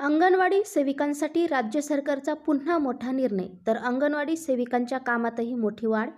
अंगणवाडी सेविकांसाठी राज्य सरकारचा पुन्हा मोठा निर्णय. तर अंगणवाडी सेविकांच्या कामातही मोठी वाढ.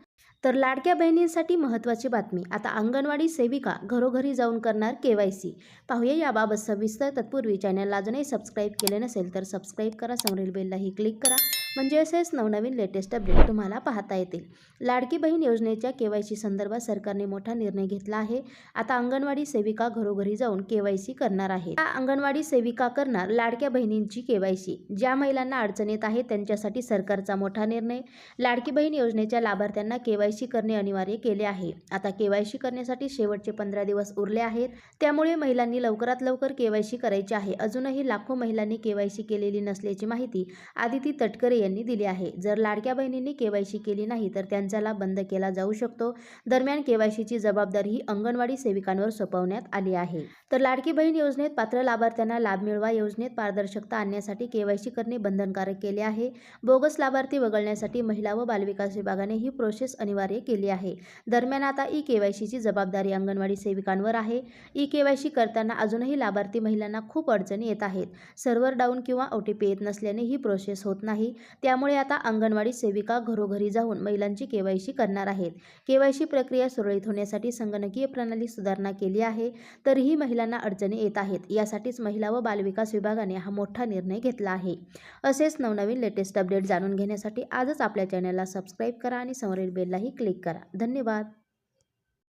तर लाडक्या बहिणींसाठी महत्त्वाची बातमी. आता अंगणवाडी सेविका घरोघरी जाऊन करणार के वाय सी. पाहूया याबाबत सविस्तर. तत्पूर्वी चॅनलला अजूनही सबस्क्राईब केले नसेल तर सबस्क्राईब करा. समोरील बेललाही क्लिक करा. म्हणजे असेच नवनवीन लेटेस्ट अपडेट तुम्हाला पाहता येतील. लाडकी बहीण योजनेच्या के वाय सी संदर्भात सरकारने मोठा निर्णय घेतला आहे. आता अंगणवाडी सेविका घरोघरी जाऊन के वाय सी करणार आहे या अंगणवाडी सेविका करणार लाडक्या बहिणींची के वाय सी ज्या महिलांना अडचणीत आहे त्यांच्यासाठी सरकारचा मोठा निर्णय. लाडकी बहीण योजनेच्या लाभार्थ्यांना के वाय सी करणे अनिवार्य केले आहे. आता के वाय सी करण्यासाठी शेवटचे पंधरा दिवस उरले आहेत. त्यामुळे महिलांनी लवकरात लवकर के वाय सी करायची आहे. अजूनही लाखो महिलांनी के वाय सी केलेली नसल्याची माहिती आदिती तटकरे यांनी दिली आहे. जर लाडक्या बहिणींनी केवायसी केली नाही तर त्यांचा लाभ बंद केला जाऊ शकतो. दरम्यान केवायसीची जबाबदारी ही अंगणवाडी सेविकांवर सोपवण्यात आली आहे. तर लाडकी बहीण योजनेत पात्र लाभार्थ्यांना लाभ मिळवा योजनेत पारदर्शकता आणण्यासाठी केवायसी करणे बंधनकारक केले आहे. बोगस लाभार्थी वगळण्यासाठी महिला व बालविकास विभागाने ही प्रोसेस अनिवार्य केली आहे. दरम्यान आता ई केवायसीची जबाबदारी अंगणवाडी सेविकांवर आहे. ई केवायसी सी करताना अजूनही लाभार्थी महिलांना खूप अडचणी येत आहेत. सर्व्हर डाऊन किंवा ओ टी पी येत नसल्याने ही प्रोसेस होत नाही. त्यामुळे आता अंगणवाडी सेविका घरोघरी जाऊन महिलांची के वाय सी करणार आहेत. के वाय सी प्रक्रिया सुरळीत होण्यासाठी संगणकीय प्रणाली सुधारणा केली आहे तरीही महिलांना अडचणी येत आहेत. यासाठीच महिला व बालविकास विभागाने हा मोठा निर्णय घेतला आहे. असेच नवनवीन लेटेस्ट अपडेट जाणून घेण्यासाठी आजच आपल्या चॅनलला सबस्क्राईब करा आणि समोरील बेललाही क्लिक करा. धन्यवाद.